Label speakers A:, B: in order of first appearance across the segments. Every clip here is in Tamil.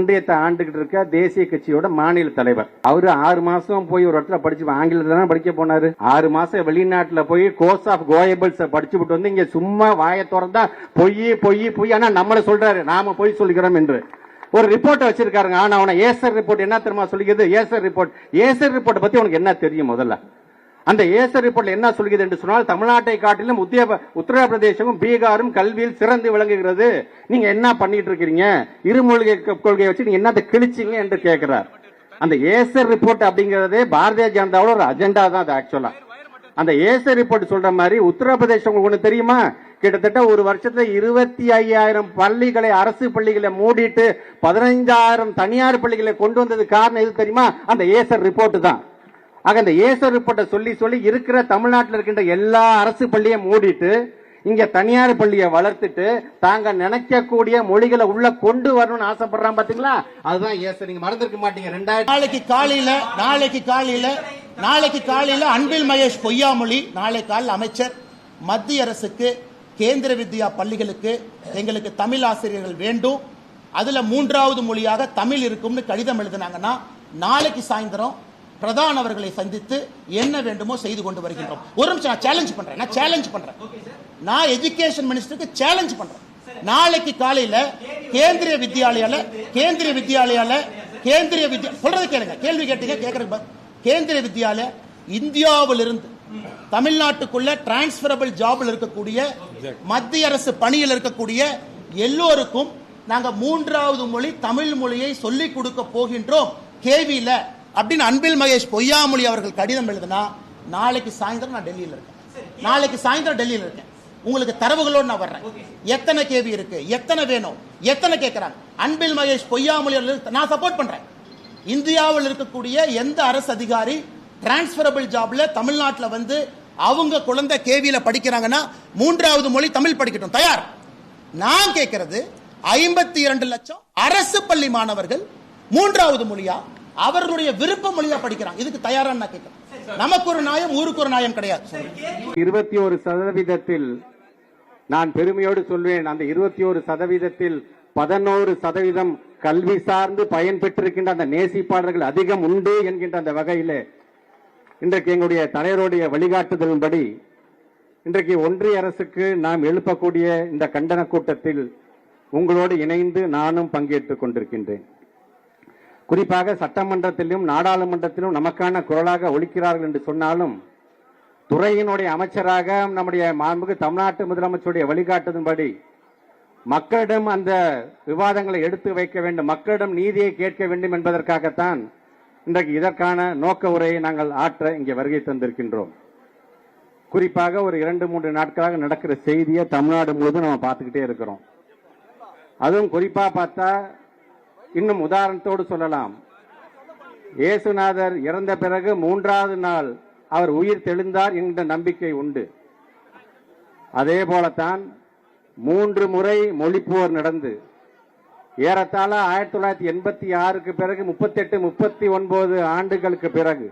A: ஒன்றியத்தை ஆண்டுகிட்டு இருக்க தேசிய கட்சியோட மாநில தலைவர். அவரு ஆறு மாசம் போய் ஒரு இடத்துல படிச்சு ஆங்கிலத்தில் தான் படிக்க போனாரு. ஆறு மாசம் வெளிநாட்டுல போய் கோர்ஸ் ஆஃப் கோயபிள்ஸ் படிச்சு விட்டு வந்து இங்க சும்மா வாயை திறந்தா பொய் பொய் பொய். ஆனா நம்மளை சொல்றாரு. நாம பொய் சொல்கிறோம் என்று. ஒரு ரிப்போர்ட் வச்சிருக்காருங்க. ஆனா அவனை ஏசர் ரிப்போர்ட் என்ன தெரியுமா சொல்லிக்கிறது ஏசர் ரிப்போர்ட் ஏசர் ரிப்போர்ட் பத்தி உனக்கு என்ன தெரியும் முதல்ல? அந்த ஏசர் ரிப்போர்ட்ல என்ன சொல்கிறது என்று சொன்னால் தமிழ்நாட்டை காட்டிலும் உத்திய உத்தரப்பிரதேசமும் பீகாரும் கல்வியில் சிறந்து விளங்குகிறது. நீங்க என்ன பண்ணிட்டு இருக்கிறீங்க இருமொழி கொள்கையை வச்சு நீங்க என்னத்தை கிழிச்சிங்க என்று கேட்கிறார். அந்த ஏசர் ரிப்போர்ட் அப்படிங்கறதே பாரதிய ஜனதாவோட ஒரு அஜெண்டா தான் அது ஆக்சுவலா அந்த ஏசர் ரிப்போர்ட் சொல்ற மாதிரி உத்தரப்பிரதேசம் உங்களுக்கு ஒண்ணு தெரியுமா? கிட்டத்தட்ட ஒரு வருஷத்துல இருபத்தி ஐயாயிரம் பள்ளிகளை அரசு பள்ளிகளை மூடிட்டு பதினைஞ்சாயிரம் தனியார் பள்ளிகளை கொண்டு வந்தது காரணம் எது தெரியுமா? அந்த ஏசர் ரிப்போர்ட் தான். ஆக இந்த ஏசர் ரிப்போர்ட்டை சொல்லி சொல்லி இருக்கிற தமிழ்நாட்டில் இருக்கின்ற எல்லா அரசு பள்ளியும் மூடிட்டு இங்க தனியார் பள்ளியை வளர்த்துட்டு தாங்க நினைக்கக்கூடிய மொழிகளை உள்ள கொண்டு வரணும்னு ஆசைப்படுறான் பாத்தீங்களா? அதுதான் ஏசர் நீங்க மறந்துருக்க மாட்டீங்க. ரெண்டாயிரம்
B: நாளைக்கு காலையில நாளைக்கு காலையில நாளைக்கு காலையில அன்பில் மகேஷ் பொய்யாமொழி நாளை காலையில் அமைச்சர் மத்திய அரசுக்கு கேந்திர வித்யா பள்ளிகளுக்கு எங்களுக்கு தமிழ் ஆசிரியர்கள் வேண்டும். அதுல மூன்றாவது மொழியாக தமிழ் இருக்கும்னு கடிதம் எழுதினாங்கன்னா நாளைக்கு சாயந்தரம் பிரதான் அவர்களை சந்தித்து என்ன வேண்டுமோ செய்து கொண்டு வருகின்றோம். ஒரு நிமிஷம் நான் சேலஞ்ச் பண்றேன் நான் சேலஞ்ச் பண்றேன். நான் எஜுகேஷன் மினிஸ்டருக்கு சேலஞ்ச் பண்றேன். நாளைக்கு காலையில கேந்திரிய வித்யாலயால கேந்திரிய வித்யாலயால கேந்திரிய வித்யா சொல்றது கேளுங்க. கேள்வி கேட்டீங்க கேட்கறது ப- கேந்திரிய வித்யாலய இந்தியாவிலிருந்து தமிழ்நாட்டுக்குள்ள டிரான்ஸ்பரபிள் ஜாப்ல இருக்கக்கூடிய மத்திய அரசு பணியில் இருக்கக்கூடிய எல்லோருக்கும் நாங்க மூன்றாவது மொழி தமிழ் மொழியை சொல்லிக் கொடுக்க போகின்றோம். கேவியில அப்படின்னு அன்பில் மகேஷ் பொய்யாமொழி அவர்கள் கடிதம் எழுதினா நாளைக்கு சாயந்தரம் நான் டெல்லியில இருக்கேன். நாளைக்கு சாயந்தரம் டெல்லியில இருக்கேன். உங்களுக்கு தரவுகளோடு நான் வர்றேன். எத்தனை கேவி இருக்கு? எத்தனை வேணும்? எத்தனை கேட்கறாங்க அன்பில் மகேஷ் பொய்யாமொழி அவர்கள் நான் சப்போர்ட் பண்றேன். இந்தியாவில் இருக்கக்கூடிய எந்த அரசு அதிகாரி டிரான்ஸ்பரபிள் ஜாப்ல தமிழ்நாட்டுல வந்து அவங்க குழந்தை கேவியில படிக்கிறாங்கன்னா மூன்றாவது மொழி தமிழ் படிக்கட்டும். தயார். நான் கேட்கிறது ஐம்பத்தி இரண்டு லட்சம் அரசு பள்ளி மாணவர்கள் மூன்றாவது மொழியா? அவர்களுடைய விருப்ப மொழியா படிக்கிறான். இதுக்கு தயாரா நான் கேட்கிறேன். நமக்கு ஒரு நியாயம் ஊருக்கு ஒரு நியாயம் கிடையாது.
A: இருபத்தி ஒரு சதவீதத்தில் நான் பெருமையோடு சொல்வேன் அந்த இருபத்தி ஒரு சதவீதத்தில் பதினோரு சதவீதம் கல்வி சார்ந்து பயன் பெற்றிருக்கின்ற அந்த நேசிப்பாளர்கள் அதிகம் உண்டு என்கின்ற அந்த வகையிலே இன்றைக்கு எங்களுடைய தலைவருடைய வழிகாட்டுதலின்படி இன்றைக்கு ஒன்றிய அரசுக்கு நாம் எழுப்பக்கூடிய இந்த கண்டன கூட்டத்தில் உங்களோடு இணைந்து நானும் பங்கேற்றுக் கொண்டிருக்கின்றேன். குறிப்பாக சட்டமன்றத்திலும் நாடாளுமன்றத்திலும் நமக்கான குரலாக ஒழிக்கிறார்கள் என்று சொன்னாலும் துறையினுடைய அமைச்சராக நம்முடைய மாண்புக்கு தமிழ்நாட்டு முதலமைச்சருடைய வழிகாட்டுதின்படி மக்களிடம் அந்த விவாதங்களை எடுத்து வைக்க வேண்டும் மக்களிடம் நீதியை கேட்க வேண்டும் என்பதற்காகத்தான் இன்றைக்கு இதற்கான நோக்க உரையை நாங்கள் ஆற்ற இங்கே வருகை தந்திருக்கின்றோம். குறிப்பாக ஒரு இரண்டு மூன்று நாட்களாக நடக்கிற செய்தியை தமிழ்நாடு முழுவதும் நம்ம பார்த்துக்கிட்டே இருக்கிறோம். அதுவும் குறிப்பாக பார்த்தா இன்னும் உதாரணத்தோடு சொல்லலாம். இயேசுநாதர் இறந்த பிறகு மூன்றாவது நாள் அவர் உயிர் தெளிந்தார் என்ற நம்பிக்கை உண்டு. அதே போலத்தான் மூன்று முறை மொழிப்போர் நடந்து. ஏறத்தாழ ஆயிரத்தி தொள்ளாயிரத்தி எண்பத்தி ஆறுக்கு பிறகு முப்பத்தெட்டு முப்பத்தி ஒன்பது ஆண்டுகளுக்கு பிறகு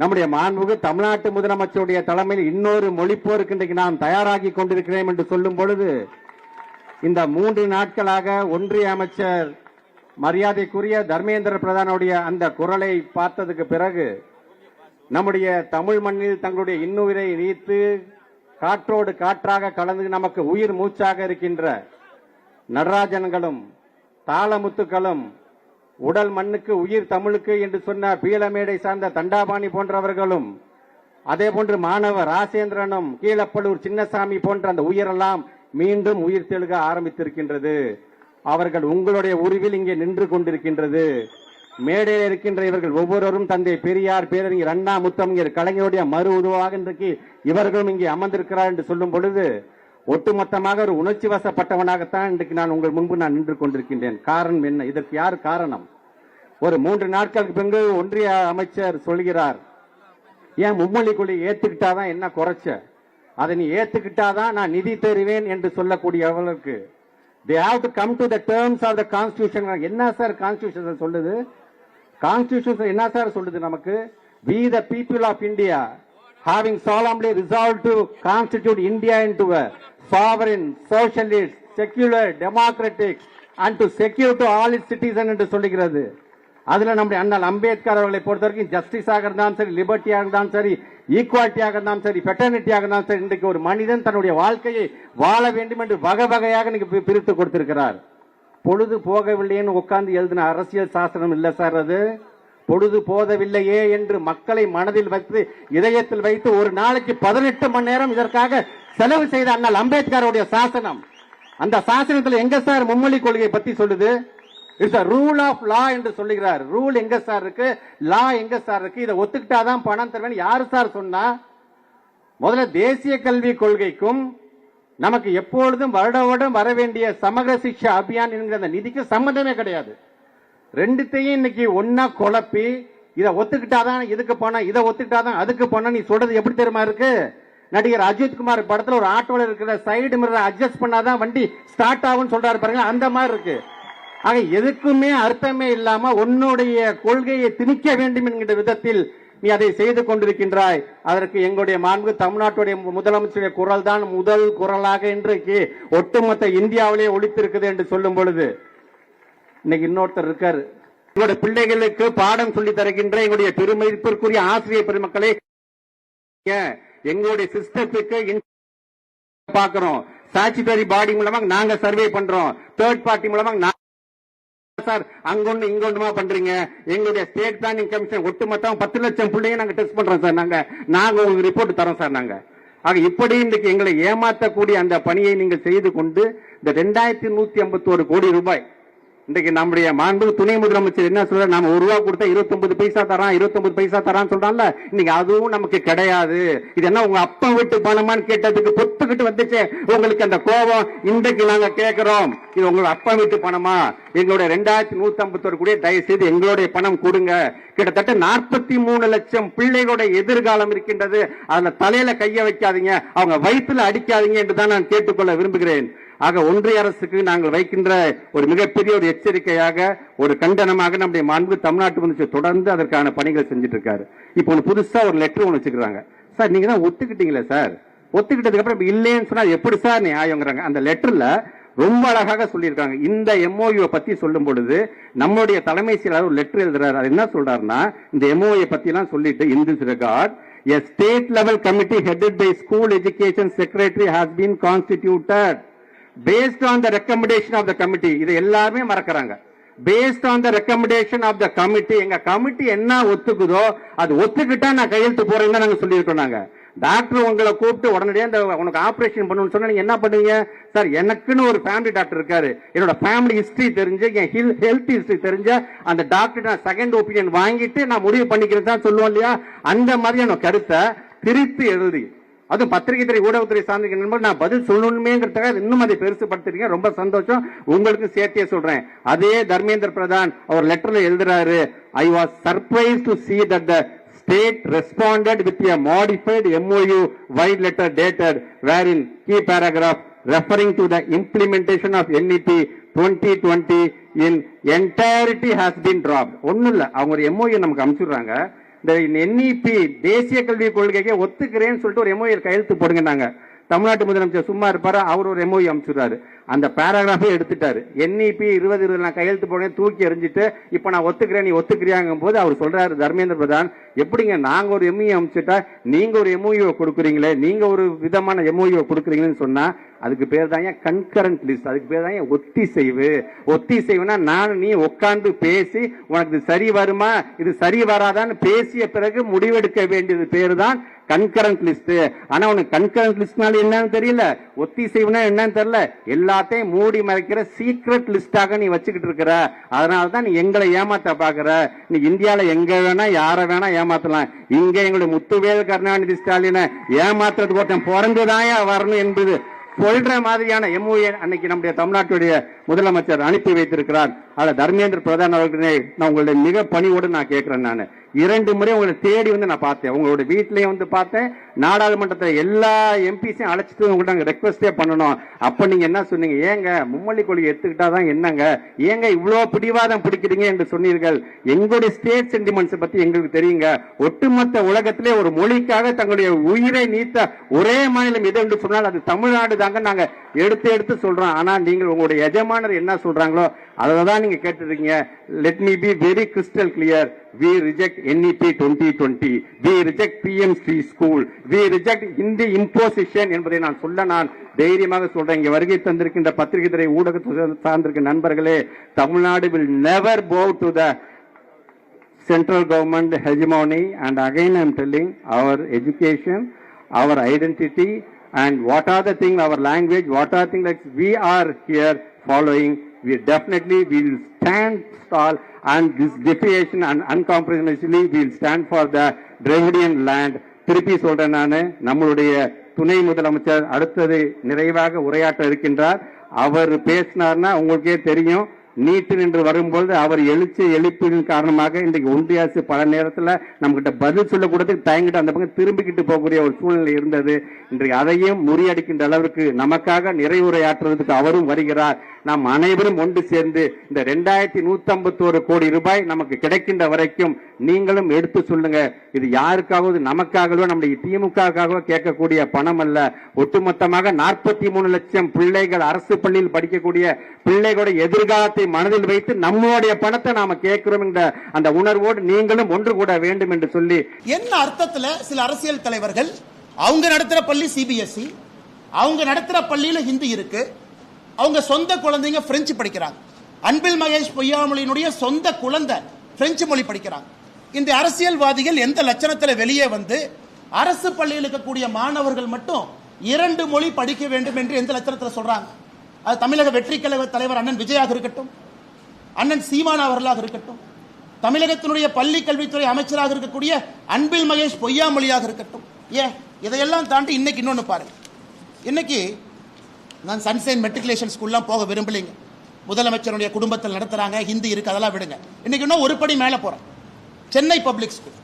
A: நம்முடைய மாண்புகு தமிழ்நாட்டு முதலமைச்சருடைய தலைமையில் இன்னொரு மொழிப்போருக்கு இன்றைக்கு நாம் தயாராகி கொண்டிருக்கிறேன் என்று சொல்லும் பொழுது இந்த மூன்று நாட்களாக ஒன்றிய அமைச்சர் மரியாதைக்குரிய தர்மேந்திர பிரதானுடைய அந்த குரலை பார்த்ததுக்கு பிறகு நம்முடைய தமிழ் மண்ணில் தங்களுடைய இன்னுயிரை நீத்து காற்றோடு காற்றாக கலந்து நமக்கு உயிர் மூச்சாக இருக்கின்ற நடராஜன்களும் தாளமுத்துக்களும் உடல் மண்ணுக்கு உயிர் தமிழுக்கு என்று சொன்ன பீலமேடை சார்ந்த தண்டாபாணி போன்றவர்களும் அதே போன்று மாணவர் ராசேந்திரனும் கீழப்பள்ளூர் சின்னசாமி போன்ற அந்த உயிரெல்லாம் மீண்டும் உயிர் தெழுக ஆரம்பித்திருக்கின்றது. அவர்கள் உங்களுடைய உருவில் இங்கே நின்று கொண்டிருக்கின்றது. மேடையில் இருக்கின்ற இவர்கள் ஒவ்வொருவரும் தந்தை பெரியார் பேரறிஞர் அண்ணா முத்தமிழர் கலைஞருடைய மறு உருவாக இன்றைக்கு இவர்களும் இங்கே அமர்ந்திருக்கிறார் என்று சொல்லும் பொழுது ஒட்டுமொத்தமாக ஒரு உணர்ச்சி வசப்பட்டவனாகத்தான் இன்றைக்கு நான் உங்கள் முன்பு நான் நின்று கொண்டிருக்கின்றேன். காரணம் என்ன? இதற்கு யார் காரணம்? ஒரு மூன்று நாட்களுக்கு பின்பு ஒன்றிய அமைச்சர் சொல்கிறார் ஏன் மும்மொழி கொள்கை ஏத்துக்கிட்டாதான் என்ன குறைச்ச? அதை நீ ஏத்துக்கிட்டாதான் நான் நிதி தருவேன் என்று சொல்லக்கூடிய சொல்லக்கூடியவர்களுக்கு they have to come to the terms of the constitution என்ன சார் கான்ஸ்டியூஷன் சொல்லுது? கான்ஸ்டியூஷன் என்ன சார் சொல்லுது நமக்கு? We the people of India having solemnly resolve to constitute India in to sovereign socialist, secular democratic and to secure to all it citizen என்று சொல்லுகிறது. அதுல நம்முடைய அண்ணல் அம்பேத்கர் அவர்களை பொறுத்த வரைக்கும் ஜஸ்டிஸாக இருந்தாலும் சரி லிபர்ட்டியாக இருந்தாலும் சரி ஈக்குவாலிட்டியாக இருந்தாலும் சரி பெட்டர்னிட்டியாக இருந்தாலும் சரி இன்றைக்கு ஒரு மனிதன் தன்னுடைய வாழ்க்கையை வாழ வேண்டும் என்று வகை வகையாக இன்னைக்கு பிரித்து கொடுத்திருக்கிறார். பொழுது போகவில்லைன்னு உட்கார்ந்து எழுதின அரசியல் சாசனம் இல்லை சார் அது? பொழுது போதவில்லையே என்று மக்களை மனதில் வைத்து இதயத்தில் வைத்து ஒரு நாளைக்கு பதினெட்டு மணி நேரம் இதற்காக செலவு செய்த அண்ணல் அம்பேத்கருடைய சாசனம். அந்த சாசனத்தில் எங்க சார் மும்மொழி கொள்கையை பத்தி சொல்லுது? இட்ஸ் ரூல் ஆஃப் லா என்று சொல்லுகிறார். ரூல் எங்க சார் இருக்கு? லா எங்க சார் இருக்கு? இதை ஒத்துக்கிட்டாதான் பணம் தருவேன் யாரு சார் சொன்னா? முதல்ல தேசிய கல்வி கொள்கைக்கும் நமக்கு எப்பொழுதும் வருட வருடம் வர வேண்டிய சமகர சிக்ஷா அபியான் என்கிற அந்த நிதிக்கு சம்பந்தமே கிடையாது. ரெண்டுத்தையும் இன்னைக்கு ஒன்னா குழப்பி இதை ஒத்துக்கிட்டாதான் இதுக்கு பணம் இதை ஒத்துக்கிட்டாதான் அதுக்கு பணம் நீ சொல்றது எப்படி தெரியுமா இருக்கு? நடிகர் அஜித் குமார் படத்துல ஒரு ஆட்டோல இருக்கிற சைடு மிரர் அட்ஜஸ்ட் பண்ணாதான் வண்டி ஸ்டார்ட் ஆகும்னு சொல்றாரு பாருங்க அந்த மாதிரி இருக்கு. ஆக எதுக்குமே அர்த்தமே இல்லாம உன்னுடைய கொள்கையை திணிக்க வேண்டும் என்கிற விதத்தில் நீ அதை செய்து கொண்டிருக்கின்றாய். அதற்கு எங்களுடைய மாண்பு தமிழ்நாட்டுடைய முதலமைச்சருடைய குரல் தான் முதல் குரலாக இன்றைக்கு ஒட்டுமொத்த இந்தியாவிலே ஒழித்திருக்குது என்று சொல்லும் பொழுது. இன்னைக்கு இன்னொருத்தர் இருக்கார். எங்களுடைய பிள்ளைகளுக்கு பாடம் சொல்லி தருகின்ற எங்களுடைய பெருமதிப்பிற்குரிய ஆசிரியர் பெருமக்களை ஏன், எங்களுடைய சிஸ்டத்துக்கு பாக்குறோம் ஸ்டாச்சுட்டரி பாடி மூலமாக நாங்க சர்வே பண்றோம். தேர்ட் பார்ட்டி மூலமாக சார் அங்கொண்டு இங்கொண்டுமா பண்றீங்க? எங்களுடைய ஸ்டேட் பிளானிங் கமிஷன் ஒட்டுமொத்தம் பத்து லட்சம் பிள்ளைங்க நாங்க டெஸ்ட் பண்றோம் சார் நாங்க. நாங்க உங்களுக்கு ரிப்போர்ட் தரோம் சார் நாங்க. ஆக இப்படி இன்றைக்கு எங்களை ஏமாற்றக்கூடிய அந்த பணியை நீங்கள் செய்து கொண்டு இந்த ரெண்டாயிரத்தி நூத்தி ஐம்பத்தோரு கோடி ரூபாய் இன்றைக்கு நம்முடைய மாண்பு துணை முதலமைச்சர் என்ன சொல்ற நாம ஒரு ரூபா கொடுத்தா இருபத்தி பைசா தரான் இருபத்தி பைசா தரான்னு சொல்றான்ல. இன்னைக்கு அதுவும் நமக்கு கிடையாது. இது என்ன உங்க அப்பா வீட்டு பணமான்னு கேட்டதுக்கு பொத்துக்கிட்டு வந்துச்சு. உங்களுக்கு அந்த கோபம் இன்றைக்கு நாங்க கேட்கிறோம். இது உங்களோட அப்பா வீட்டு பணமா? எங்களுடைய ரெண்டாயிரத்தி நூத்தி ஐம்பத்தோரு கோடியை தயவு செய்து எங்களுடைய பணம் கொடுங்க. கிட்டத்தட்ட நாற்பத்தி மூணு லட்சம் பிள்ளைகளுடைய எதிர்காலம் இருக்கின்றது. அதுல தலையில கைய வைக்காதீங்க. அவங்க வயிற்றுல அடிக்காதீங்க என்று தான் நான் கேட்டுக்கொள்ள விரும்புகிறேன். ஆக ஒன்றிய அரசுக்கு நாங்கள் வைக்கின்ற ஒரு மிகப்பெரிய ஒரு எச்சரிக்கையாக ஒரு கண்டனமாக நம்முடைய மாண்பு தமிழ்நாட்டு முதலமைச்சர் தொடர்ந்து அதற்கான பணிகள் செஞ்சுட்டு இருக்காரு இப்போ ஒரு புதுசா ஒரு லெட்டர் ஒன்று வச்சுக்கிறாங்க சார் நீங்க தான் ஒத்துக்கிட்டீங்களே சார்? ஒத்துக்கிட்டதுக்கு அப்புறம் இல்லைன்னு சொன்னா எப்படி சார் நியாயங்கிறாங்க? அந்த லெட்டர்ல ரொம்ப அழகாக சொல்லியிருக்காங்க. இந்த எம்ஓயுவை பத்தி சொல்லும் பொழுது நம்மளுடைய தலைமை செயலாளர் ஒரு லெட்டர் எழுதுறாரு. அது என்ன சொல்றாருன்னா இந்த எம்ஓஏ பத்தி எல்லாம் சொல்லிட்டு in this record A state level committee headed by school education secretary has been constituted. Based on the recommendation of the committee இது எல்லாருமே மறக்கிறாங்க. Based on the recommendation of the committee எங்க கமிட்டி என்ன ஒத்துக்குதோ அது ஒத்துக்கிட்டா நான் கையெழுத்து போறேன்னு தான் நாங்க சொல்லியிருக்கோம் நாங்க. டாக்டர் உங்களை கூப்பிட்டு உடனடியே இந்த உனக்கு ஆபரேஷன் பண்ணணும்னு சொன்னா நீங்க என்ன பண்ணுவீங்க? சார் எனக்குன்னு ஒரு ஃபேமிலி டாக்டர் இருக்காரு. என்னோட ஃபேமிலி ஹிஸ்டரி தெரிஞ்சு என் ஹெல்த் ஹிஸ்டரி தெரிஞ்ச அந்த டாக்டர் நான் செகண்ட் ஒப்பீனியன் வாங்கிட்டு நான் முடிவு பண்ணிக்கிறேன் தான் சொல்லுவோம் இல்லையா? அந்த மாதிரியான கருத்தை பிரித்து எழுதி அது பத்திரிகை துறை ஊடகத்துறை சார்ந்த நண்பர் நான் பதில் சொல்லணுமேங்கிறதுக்காக இன்னும் அதை பெருசுபடுத்துறீங்க ரொம்ப சந்தோஷம். உங்களுக்கு சேர்த்தே சொல்றேன். அதே தர்மேந்திர பிரதான் அவர் லெட்டர்ல எழுதுறாரு I was surprise to see state responded state responded with a modified MOU wide letter dated wherein key paragraph referring to the implementation of NEP 2020 in entirety has been dropped. ஒன்னும் இல்லை அவங்க ஒரு எம்ஓயு நமக்கு அனுப்பிச்சுடுறாங்க. இந்த என்இபி தேசிய கல்விக் கொள்கையை ஒத்துக்கிறேன்னு சொல்லிட்டு ஒரு எம்ஓஏ கையெழுத்து போடுங்க நாங்க தமிழ்நாட்டு முதலமைச்சர் சும்மா இருப்பாரு? அவர் ஒரு எம்ஓஇ அனுப்பிச்சுறாரு அந்த பேராகிராஃபே எடுத்துட்டாரு. என்இபி இருபது இருபது நான் கையெழுத்து போனேன் தூக்கி எறிஞ்சிட்டு இப்போ நான் ஒத்துக்கிறேன் நீ ஒத்துக்கிறியாங்கும் போது அவர் சொல்றாரு தர்மேந்திர பிரதான் எப்படிங்க நாங்க ஒரு எம்இ அமைச்சிட்டா நீங்க ஒரு எம்ஓஇஓ கொடுக்குறீங்களே நீங்க ஒரு விதமான எம்ஓஇஓ கொடுக்குறீங்கன்னு சொன்னா அதுக்கு பேர் தான் கன்கரண்ட் லிஸ்ட் அதுக்கு பேர் தான் ஒத்திசைவு? ஒத்திசைவுனா நான் நீ உட்காந்து பேசி உனக்கு சரி வருமா? இது சரி வராதான்னு பேசிய பிறகு முடிவெடுக்க வேண்டியது பேர் தான் கன்கரண்ட் லிஸ்ட் ஆனா உனக்கு கன்கரண்ட் லிஸ்ட்னால என்னன்னு தெரியல. ஒத்திசைவுனா என்னன்னு தெரியல. எல்லாத்தையும் மூடி மறைக்கிற சீக்ரெட் லிஸ்டாக நீ வச்சுக்கிட்டு இருக்கிற. அதனால தான் நீ எங்களை ஏமாத்த பாக்குற நீ இந்தியால எங்க வேணா யார வேணா ஏமாத்தலாம். இங்க எங்களுடைய முத்துவேல் கருணாநிதி ஸ்டாலினை ஏமாத்துறதுக்கு ஒருத்தன் பிறந்துதாயா வரணும் என்பது சொல்ற மாதிரியான எம்ஓஏ அன்னைக்கு நம்முடைய தமிழ்நாட்டுடைய முதலமைச்சர் அனுப்பி வைத்திருக்கிறார். அதில் தர்மேந்திர பிரதான் அவர்களே நான் உங்களுடைய மிக பணியோடு நான் கேட்கிறேன் நான். இரண்டு முறை உங்களை தேடி வந்து நான் பார்த்தேன். உங்களோட வீட்லயும் வந்து பார்த்தேன். நாடாளுமன்றத்தில் எல்லா எம்பிஸையும் அழைச்சிட்டு உங்கள்கிட்ட நாங்கள் ரெக்வஸ்டே பண்ணணும். அப்போ நீங்கள் என்ன சொன்னீங்க? ஏங்க மும்மொழி கொள்கை எடுத்துக்கிட்டாதான் என்னங்க? ஏங்க இவ்வளோ பிடிவாதம் பிடிக்கிறீங்க என்று சொன்னீர்கள்? எங்களுடைய ஸ்டேட் சென்டிமெண்ட்ஸை பற்றி எங்களுக்கு தெரியுங்க. ஒட்டுமொத்த உலகத்திலே ஒரு மொழிக்காக தங்களுடைய உயிரை நீத்த ஒரே மாநிலம் எது என்று சொன்னால் அது தமிழ்நாடு தாங்க நாங்கள் எடுத்து எடுத்து சொல்றோம் ஆனா நீங்கள் உங்களுடைய எஜமானர் என்ன சொல்றாங்களோ அதை தான் நீங்க கேட்டுருக்கீங்க. Let me be very crystal clear we reject NEP twenty twenty we reject PM Shri school we reject Hindi imposition என்பதை நான் சொல்ல நான் தைரியமாக சொல்றேன். இங்க வருகை தந்திருக்கின்ற பத்திரிகை துறை ஊடகத்தை சார்ந்திருக்க நண்பர்களே Tamil Nadu will never bow to the central government hegemony. And again I'm telling our education, our identity and what are the things, our language, what are things like we are here following, we definitely will stand tall and this defiation and uncompromisingly we will stand for the Dravidian land. திருப்பி சொல்றேன் நானு நம்மளுடைய துணை முதலமைச்சர் அடுத்தது நிறைவாக உரையாற்ற இருக்கின்றார் அவர் பேசினார்னா உங்களுக்கே தெரியும் நீட்டு நின்று வரும்பொழுது அவர் எழுச்சி எழுப்பின் காரணமாக இன்றைக்கு ஒன்றிய அரசு பல நேரத்தில் நம்மகிட்ட பதில் சொல்லக்கூடதுக்கு தயங்கிட்டு அந்த பக்கம் திரும்பிக்கிட்டு போகக்கூடிய ஒரு சூழ்நிலை இருந்தது. இன்றைக்கு அதையும் முறியடிக்கின்ற அளவிற்கு நமக்காக நிறைவுரையாற்றுவதற்கு அவரும் வருகிறார். நாம் அனைவரும் ஒன்று சேர்ந்து இந்த ரெண்டாயிரத்தி நூத்தி கோடி ரூபாய் நமக்கு கிடைக்கின்ற வரைக்கும் நீங்களும் எடுத்து சொல்லுங்க. இது யாருக்காவது நமக்காகவோ நம்முடைய திமுகவோ கேட்கக்கூடிய பணம் அல்ல. ஒட்டுமொத்தமாக நாற்பத்தி மூணு லட்சம் பிள்ளைகள் அரசு பள்ளியில் படிக்கக்கூடிய பிள்ளைகளுடைய எதிர்காலத்தை மனதில் வைத்து நம்மளுடைய பணத்தை நாம கேட்கிறோம் என்ற அந்த உணர்வோடு நீங்களும் ஒன்று கூட வேண்டும் என்று சொல்லி
B: என்ன அர்த்தத்துல சில அரசியல் தலைவர்கள் அவங்க நடத்துற பள்ளி சிபிஎஸ்இ அவங்க நடத்துற பள்ளியில ஹிந்தி இருக்கு அவங்க சொந்த குழந்தைங்க பிரெஞ்சு படிக்கிறாங்க. அன்பில் மகேஷ் பொய்யாமொழியினுடைய சொந்த குழந்தை பிரெஞ்சு மொழி படிக்கிறாங்க. இந்த அரசியல்வாதிகள் எந்த லட்சணத்துல வெளியே வந்து அரசு பள்ளியில் இருக்கக்கூடிய மாணவர்கள் மட்டும் இரண்டு மொழி படிக்க வேண்டும் என்று எந்த லட்சணத்துல சொல்றாங்க? அது தமிழக வெற்றி கழக தலைவர் அண்ணன் விஜயாக இருக்கட்டும் அண்ணன் சீமான் அவர்களாக இருக்கட்டும் தமிழகத்தினுடைய பள்ளி கல்வித்துறை அமைச்சராக இருக்கக்கூடிய அன்பில் மகேஷ் பொய்யாமொழியாக இருக்கட்டும். ஏ இதையெல்லாம் தாண்டி இன்னைக்கு இன்னொன்று பாருங்க இன்னைக்கு நான் சன்சைன் மெட்ரிகுலேஷன் ஸ்கூல்லாம் போக விரும்பலைங்க. முதலமைச்சருடைய குடும்பத்தில் நடத்துறாங்க ஹிந்தி இருக்கு அதெல்லாம் விடுங்க. இன்னைக்கு இன்னும் ஒரு படி மேலே போறேன். சென்னை பப்ளிக் ஸ்கூல்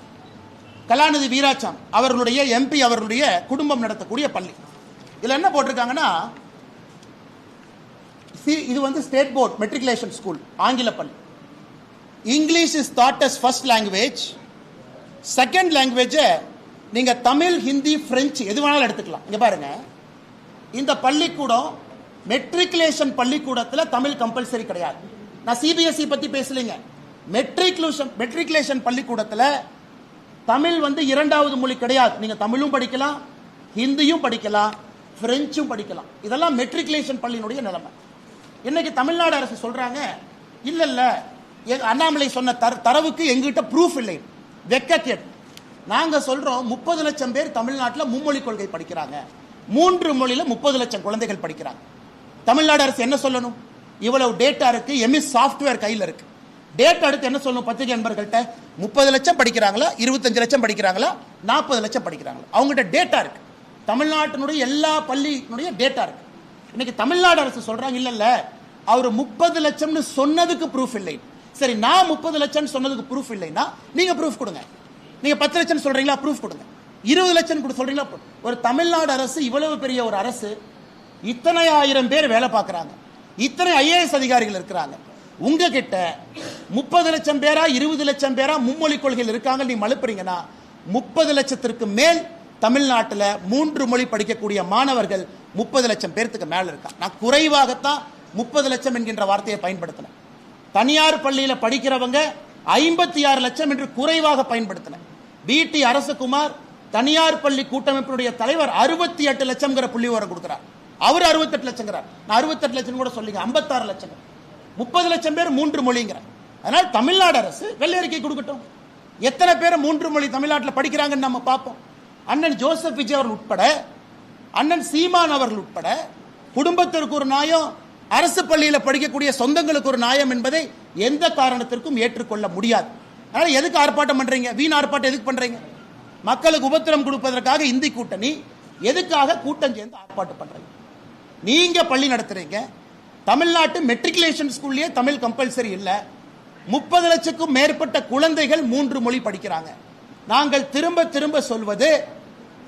B: கலாநிதி வீராச்சாம் அவர்களுடைய எம்பி அவர்களுடைய குடும்பம் நடத்தக்கூடிய பள்ளி. இதில் என்ன போட்டிருக்காங்கன்னா இது வந்து ஸ்டேட் போர்ட் மெட்ரிகுலேஷன் ஸ்கூல் ஆங்கில பள்ளி. English is thought as first language second லாங்குவேஜை நீங்க தமிழ் ஹிந்தி பிரெஞ்சு எது வேணாலும் எடுத்துக்கலாம். இங்க பாருங்க. இந்த பள்ளிக்கூடம் மெட்ரிகுலேஷன் பள்ளிக்கூடத்தில் தமிழ் கம்பல்சரி கிடையாது. நான் சிபிஎஸ்இ பத்தி பேசலைங்க. மெட்ரிகுலேஷன் மெட்ரிகுலேஷன் பள்ளிக்கூடத்தில் தமிழ் வந்து இரண்டாவது மொழி கிடையாது. நீங்க தமிழும் படிக்கலாம் ஹிந்தியும் படிக்கலாம் பிரெஞ்சும் படிக்கலாம். இதெல்லாம் மெட்ரிகுலேஷன் பள்ளியினுடைய நிலைமை. இன்னைக்கு தமிழ்நாடு அரசு சொல்றாங்க இல்ல இல்ல அண்ணாமலை சொன்ன தர- தரவுக்கு எங்கிட்ட ப்ரூஃப் இல்லை. வெக்க கேட். நாங்க சொல்றோம் முப்பது லட்சம் பேர் தமிழ்நாட்டில் மும்மொழி கொள்கை படிக்கிறாங்க. மூன்று மொழியில முப்பது லட்சம் குழந்தைகள் படிக்கிறாங்க. தமிழ்நாடு அரசு என்ன சொல்லணும்? இவ்வளவு டேட்டா இருக்கு எமிஸ் சாஃப்ட்வேர் கையில் இருக்கு. டேட்டா எடுத்து என்ன சொல்லணும் பத்திரிகை நண்பர்கள்ட்ட? முப்பது லட்சம் படிக்கிறாங்களா? இருபத்தஞ்சு லட்சம் படிக்கிறாங்களா? நாற்பது லட்சம் படிக்கிறாங்களா? அவங்ககிட்ட டேட்டா இருக்கு. தமிழ்நாட்டினுடைய எல்லா பள்ளியினுடைய டேட்டா இருக்கு. இன்னைக்கு தமிழ்நாடு அரசு சொல்றாங்க இல்ல இல்ல அவர் முப்பது லட்சம்னு சொன்னதுக்கு ப்ரூஃப் இல்லை. சரி நான் முப்பது லட்சம் சொன்னதுக்கு ப்ரூஃப் இல்லைன்னா நீங்க ப்ரூஃப் கொடுங்க. நீங்க பத்து லட்சம் சொல்றீங்களா ப்ரூஃப் கொடுங்க. இருபது லட்சம் கொடு சொல்றீங்களா ஒரு தமிழ்நாடு அரசு இவ்வளவு பெரிய ஒரு அரசு இத்தனை ஆயிரம் பேர் வேலை பார்க்கறாங்க. இத்தனை ஐஏஎஸ் அதிகாரிகள் இருக்கிறாங்க. உங்ககிட்ட முப்பது லட்சம் பேரா இருபது லட்சம் பேரா மும்மொழி கொள்கையில் இருக்காங்க நீ மழுப்புறீங்கன்னா முப்பது லட்சத்திற்கு மேல் தமிழ்நாட்டில் மூன்று மொழி படிக்கக்கூடிய மாணவர்கள் முப்பது லட்சம் பேர்த்துக்கு மேலே இருக்கா? நான் குறைவாகத்தான் முப்பது லட்சம் என்கின்ற வார்த்தையை பயன்படுத்தினேன். தனியார் பள்ளியில் படிக்கிறவங்க ஐம்பத்தி ஆறு லட்சம் என்று குறைவாக பயன்படுத்தினேன். பிடி அரசகுமார் தனியார் பள்ளி கூட்டமைப்பினுடைய தலைவர் அறுபத்தி எட்டு லட்சம்ங்கிற புள்ளி விவரம் கொடுக்கிறார். அவர் அறுபத்தெட்டு லட்சங்கிறார். நான் அறுபத்தெட்டு லட்சம் கூட சொல்லிங்க ஐம்பத்தாறு லட்சம். முப்பது லட்சம் பேர் மூன்று மொழிங்கிறார். அதனால் தமிழ்நாடு அரசு வெள்ளை அறிக்கை கொடுக்கட்டும். எத்தனை பேர் மூன்று மொழி தமிழ்நாட்டில் படிக்கிறாங்கன்னு நம்ம பார்ப்போம். அண்ணன் ஜோசப் விஜய் அவர்கள் உட்பட அண்ணன் சீமான் அவர்கள் உட்பட குடும்பத்திற்கு ஒரு நியாயம் அரசு பள்ளியில் படிக்கக்கூடிய சொந்தங்களுக்கு ஒரு நியாயம் என்பதை எந்த காரணத்திற்கும் ஏற்றுக்கொள்ள முடியாது. அதனால் எதுக்கு ஆர்ப்பாட்டம் பண்றீங்க? வீண் ஆர்ப்பாட்டம் எதுக்கு பண்றீங்க? மக்களுக்கு உபத்திரம் கொடுப்பதற்காக இந்தி கூட்டணி எதுக்காக கூட்டம் சேர்ந்து ஆர்ப்பாட்டம் பண்றீங்க? நீங்க பள்ளி நடத்துறீங்க. தமிழ்நாட்டு மெட்ரிகுலேஷன் ஸ்கூல்லேயே தமிழ் கம்பல்சரி இல்லை. முப்பது லட்சக்கும் மேற்பட்ட குழந்தைகள் மூன்று மொழி படிக்கிறாங்க. நாங்கள் திரும்ப திரும்ப சொல்வது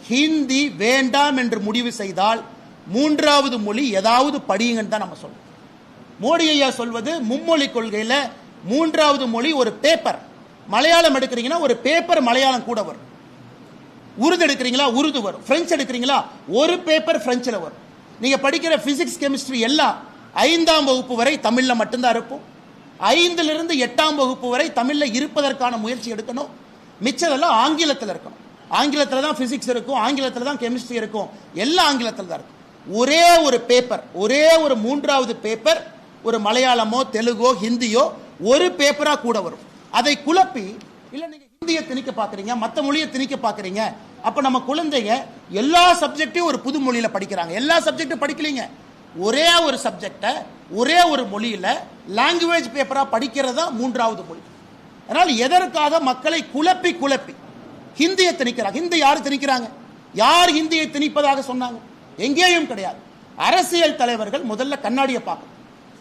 B: ஹிந்தி வேண்டாம் என்று முடிவு செய்தால் மூன்றாவது மொழி ஏதாவது படியுங்கன்னு தான் நம்ம சொல்றோம். மோடி ஐயா சொல்வது மும்மொழி கொள்கையில் மூன்றாவது மொழி ஒரு பேப்பர் மலையாளம் எடுக்கிறீங்கன்னா ஒரு பேப்பர் மலையாளம் கூட வரும். உருது எடுக்கிறீங்களா உருது வரும். பிரெஞ்சு எடுக்கிறீங்களா ஒரு பேப்பர் பிரெஞ்சில் வரும். நீங்கள் படிக்கிற பிசிக்ஸ் கெமிஸ்ட்ரி எல்லாம் ஐந்தாம் வகுப்பு வரை தமிழில் மட்டும்தான் இருக்கும். ஐந்திலிருந்து எட்டாம் வகுப்பு வரை தமிழில் இருப்பதற்கான முயற்சி எடுக்கணும். மிச்சதெல்லாம் ஆங்கிலத்தில் இருக்கணும். ஆங்கிலத்தில் தான் ஃபிசிக்ஸ் இருக்கும் ஆங்கிலத்தில் தான் கெமிஸ்ட்ரி இருக்கும். எல்லாம் ஆங்கிலத்தில் தான் இருக்கும். ஒரே ஒரு பேப்பர் ஒரே ஒரு மூன்றாவது பேப்பர் ஒரு மலையாளமோ தெலுங்கோ ஹிந்தியோ ஒரு பேப்பராக கூட வரும். அதை குழப்பி இல்லை நீங்கள் ஹிந்தியை திணிக்க பார்க்குறீங்க மற்ற மொழியை திணிக்க பார்க்குறீங்க அப்போ நம்ம குழந்தைங்க எல்லா சப்ஜெக்டையும் ஒரு புது மொழியில் படிக்கிறாங்க. எல்லா சப்ஜெக்டும் படிக்கலீங்க. ஒரே ஒரு சப்ஜெக்டை ஒரே ஒரு மொழியில் லாங்குவேஜ் பேப்பரா படிக்கிறதா மூன்றாவது மொழி. அதனால் எதற்காக மக்களை குழப்பி குழப்பி? ஹிந்தியை திணிக்கிறாங்க. ஹிந்தி யார் திணிக்கிறாங்க? யார் ஹிந்தியை திணிப்பதாக சொன்னாங்க? எங்கேயும் கிடையாது. அரசியல் தலைவர்கள் முதல்ல கண்ணாடியை பார்க்கணும்.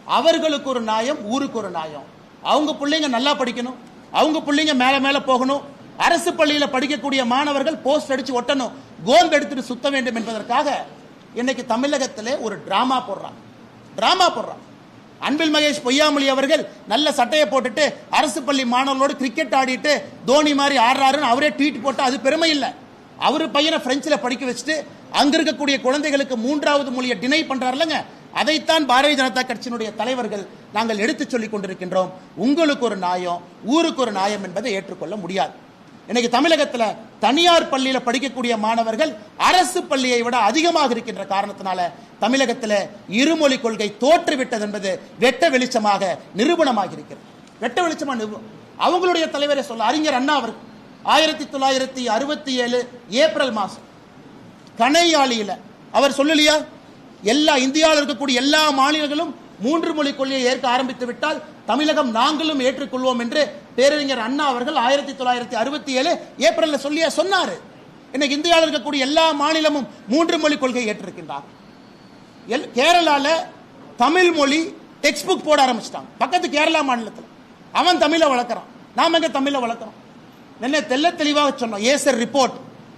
B: அவர்களுக்கு ஒரு நியாயம் ஊருக்கு ஒரு நியாயம். அவங்க பிள்ளைங்க நல்லா படிக்கணும். அவங்க பிள்ளைங்க மேல மேல போகணும். அரசு பள்ளியில படிக்கக்கூடிய மாணவர்கள் போஸ்ட் அடிச்சு ஒட்டணும். கோந்து எடுத்துட்டு சுத்த வேண்டும் என்பதற்காக இன்னைக்கு தமிழகத்திலே ஒரு டிராமா போடுறாங்க. டிராமா போடுறாங்க. அன்பில் மகேஷ் பொய்யாமொழி அவர்கள் நல்ல சட்டையை போட்டுட்டு அரசு பள்ளி மாணவர்களோடு கிரிக்கெட் ஆடிட்டு தோனி மாதிரி ஆடுறாருன்னு அவரே ட்வீட் போட்டால் அது பெருமை இல்லை. அவர் பையனை பிரெஞ்சில் படிக்க வச்சுட்டு அங்க இருக்கக்கூடிய குழந்தைகளுக்கு மூன்றாவது மொழியை டினை பண்றாருலங்க அதைத்தான் பாரதிய ஜனதா கட்சியினுடைய தலைவர்கள் நாங்கள் எடுத்துச் சொல்லிக் கொண்டிருக்கின்றோம். உங்களுக்கு ஒரு நியாயம் ஊருக்கு ஒரு நியாயம் என்பதை ஏற்றுக்கொள்ள முடியாது. இன்னைக்கு தமிழகத்தில் தனியார் பள்ளியில படிக்கக்கூடிய மாணவர்கள் அரசு பள்ளியை விட அதிகமாக இருக்கின்ற காரணத்தினால தமிழகத்தில் இருமொழி கொள்கை தோற்றுவிட்டது என்பது வெட்ட வெளிச்சமாக நிரூபணமாக இருக்கிறது. வெட்ட வெளிச்சமா நிரூபணம் அவங்களுடைய தலைவரை சொல்ல அறிஞர் அண்ணா அவர் ஆயிரத்தி தொள்ளாயிரத்தி அறுபத்தி ஏழு ஏப்ரல் மாசம் கணையாளியில அவர் சொல்லலையா? எல்லா இந்தியாவில் இருக்கக்கூடிய எல்லா மாநிலங்களும் மூன்று மொழி கொள்கையை ஏற்க ஆரம்பித்து விட்டால் தமிழகம் நாங்களும் ஏற்றுக்கொள்வோம் என்று பேரறிஞர் அண்ணா அவர்கள் ஆயிரத்தி தொள்ளாயிரத்தி அறுபத்தி ஏழு ஏப்ரல்ல சொல்லியா சொன்னாரு. இன்னைக்கு இந்தியாவில் இருக்கக்கூடிய எல்லா மாநிலமும் மூன்று மொழி கொள்கையை ஏற்றிருக்கின்றார். எல்- கேரளால தமிழ் மொழி டெக்ஸ்ட் புக் போட ஆரம்பிச்சிட்டாங்க. பக்கத்து கேரளா மாநிலத்தில். அவன் தமிழை வளர்க்குறான். நாம எங்க தமிழை வளர்க்குறோம்? என்ன தெல்ல தெளிவாக சொன்னோம். ஏசர் ரிப்போர்ட்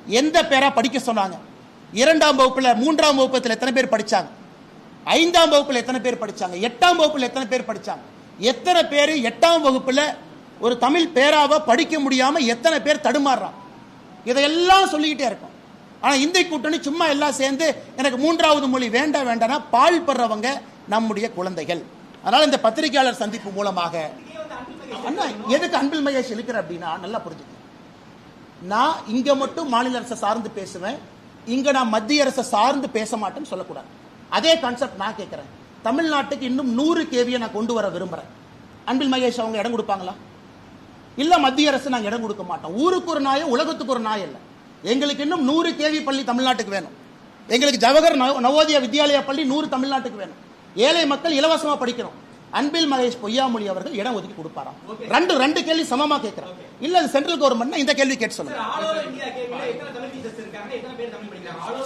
B: எந்த பேரா படிக்க சொன்னாங்க? இரண்டாம் வகுப்புல மூன்றாம் வகுப்பத்தில் எத்தனை பேர் படிச்சாங்க? ஐந்தாம் வகுப்புல எத்தனை பேர் படிச்சாங்க? எட்டாம் வகுப்புல எத்தனை பேர் படிச்சாங்க? எத்தனை பேர் எட்டாம் வகுப்புல ஒரு தமிழ் பேராவை படிக்க முடியாம எத்தனை பேர் தடுமாறுறான்? இதையெல்லாம் சொல்லிக்கிட்டே இருக்கும். ஆனா இந்திய கூட்டணி சும்மா எல்லாம் சேர்ந்து எனக்கு மூன்றாவது மொழி வேண்டாம் வேண்டாம்னா பால் படுறவங்க நம்முடைய குழந்தைகள். அதனால இந்த பத்திரிகையாளர் சந்திப்பு மூலமாக அண்ணா எதுக்கு அன்பில் மகேஷ் இருக்கிற அப்படின்னா நல்லா புரிஞ்சுக்க. நான் இங்க மட்டும் மாநில அரசை சார்ந்து பேசுவேன். இங்க நான் மத்திய அரசை சார்ந்து பேச மாட்டேன்னு சொல்லக்கூடாது. அதே கான்செப்ட் நான் கேட்கிறேன் தமிழ்நாட்டுக்கு இன்னும் நூறு கேவியை நான் கொண்டு வர விரும்புறேன். அன்பில் மகேஷ் அவங்க இடம் கொடுப்பாங்களா? இல்ல மத்திய அரசு நாங்க இடம் கொடுக்க மாட்டோம். ஊருக்கு ஒரு நாயம் உலகத்துக்கு ஒரு நாய் இல்ல. எங்களுக்கு இன்னும் நூறு கேவி பள்ளி தமிழ்நாட்டுக்கு வேணும். எங்களுக்கு ஜவஹர் நவ- நவோதயா வித்யாலயா பள்ளி நூறு தமிழ்நாட்டுக்கு வேணும். ஏழை மக்கள் இலவசமா படிக்கணும். அன்பில் மகேஷ் பொய்யாமொழி அவர்கள் இடம் ஒதுக்கி கொடுப்பாராம். ரெண்டு ரெண்டு கேள்வி சமமா கேட்கிறேன் இல்ல சென்ட்ரல் கவர்மெண்ட் இந்த கேள்வி கேட்டு சொல்லுங்க.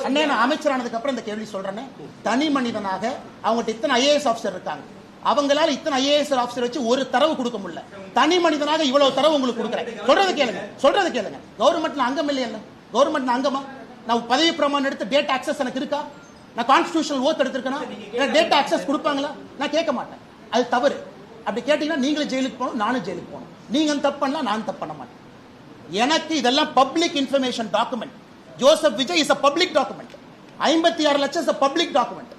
B: அண்ணே நான் அமைச்சரானதுக்கு அப்புறம் இந்த கேள்வி சொல்றேனே. தனி மனிதனாக அவங்ககிட்ட இத்தனை ஐஏஎஸ் ஆஃபீஸர் இருக்காங்க. அவங்களால இத்தனை ஐஏஎஸ் ஆஃபீஸர் வச்சு ஒரு தரவு கொடுக்க முடியல. தனி மனிதனாக இவ்வளவு தரவு உங்களுக்கு கொடுக்குறேன். சொல்றது கேளுங்க சொல்றது கேளுங்க. கவர்மெண்ட்ல அங்கம் இல்லையல்ல? கவர்மெண்ட்ல அங்கமா? நான் பதவி பிரமாணம் எடுத்து டேட்டா அக்சஸ் எனக்கு இருக்கா? நான் கான்ஸ்டியூஷனல் ஓத் எடுத்திருக்கேனா? எனக்கு டேட்டா அக்சஸ் கொடுப்பாங்களா? நான் கேட்க மாட்டேன். அது தவறு. அப்படி கேட்டீங்கன்னா நீங்களும் ஜெயிலுக்கு போகணும் நானும் ஜெயிலுக்கு போகணும். நீங்க தப்பு பண்ணலாம் நான் தப்பு பண்ண மாட்டேன். எனக்கு இதெல்லாம் public information document Joseph Vijay is a public document ஐம்பத்தி ஆறு லட்சம் இஸ் அ பப்ளிக் டாக்குமெண்ட்